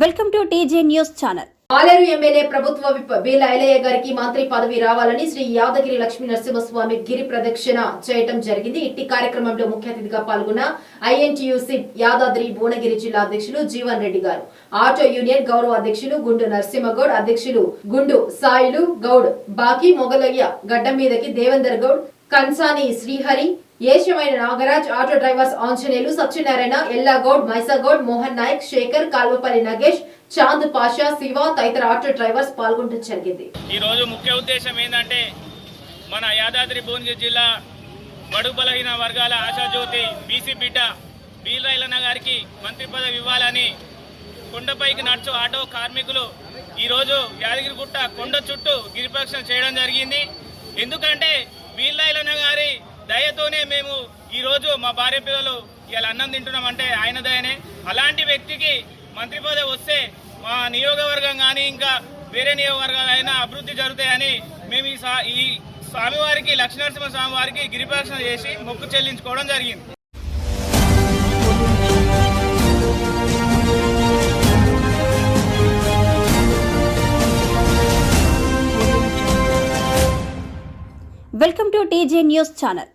Welcome to TJ news channel. Aler MLA ప్రభుత్వ whip Beerla Ilaiah గారికి మంత్రి పదవి రావాలని శ్రీ యాదగిరి లక్ష్మీ నరసింహస్వామి గిరి ప్రదక్షిణ చేయటం జరిగింది. ఇట్టి కార్యక్రమంలో ముఖ్య అతిథిగా పాల్గొన్న ఐఎన్టీయూసీ యాదాద్రి భువనగిరి జిల్లా అధ్యక్షులు జీవన్ రెడ్డి గారు. ఆటో యూనియన్ గౌరవ అధ్యక్షులు గుండు నరసింహగౌడ్ అధ్యక్షులు గుండు సాయిలు గౌడ్ బాకీ మొగలయ్య గడ్డ మీదకి దేవేందర్ గౌడ్ కన్సాని శ్రీహరి ఏషమైన నాగరాజ్ ఆటో డ్రైవర్స్ ఆంజనేయులు సత్యనారాయణ ఎల్లాగౌడ్ మైసాగౌడ్ మోహన్ నాయక్ శేఖర్ కాల్వపల్లి నగేష్ చాంద్ పాషా శివ తదితర ఆటో డ్రైవర్స్ పాల్గొనడం జరిగింది. ఈ రోజు ముఖ్య ఉద్దేశం ఏంటంటే మన యాదాద్రి భువనగిరి జిల్లా బడుగు బలహీన వర్గాల ఆశాజ్యోతి బీసీ బిడ్డ బీలైలన్న గారికి మంత్రి పదవి ఇవ్వాలని కొండపైకి నడుచు ఆటో కార్మికులు ఈరోజు యాదగిరిగుట్ట కొండ చుట్టూ గిరిపక్షం చేయడం జరిగింది. ఎందుకంటే వీళ్ళైలన్న గారి దయతోనే మేము ఈరోజు మా భార్య పిల్లలు ఇలా అన్నం తింటున్నామంటే ఆయన దయనే. అలాంటి వ్యక్తికి మంత్రి పదవి వస్తే మా నియోగవర్గం కానీ ఇంకా వేరే నియోగవర్గాలైనా అభివృద్ధి జరుగుతాయని మేము ఈ సా- ఈ స్వామివారికి లక్ష్మీనరసింహ స్వామి వారికి గిరిప్రదక్షిణ చేసి మొక్కు చెల్లించుకోవడం జరిగింది. Welcome to TJ news channel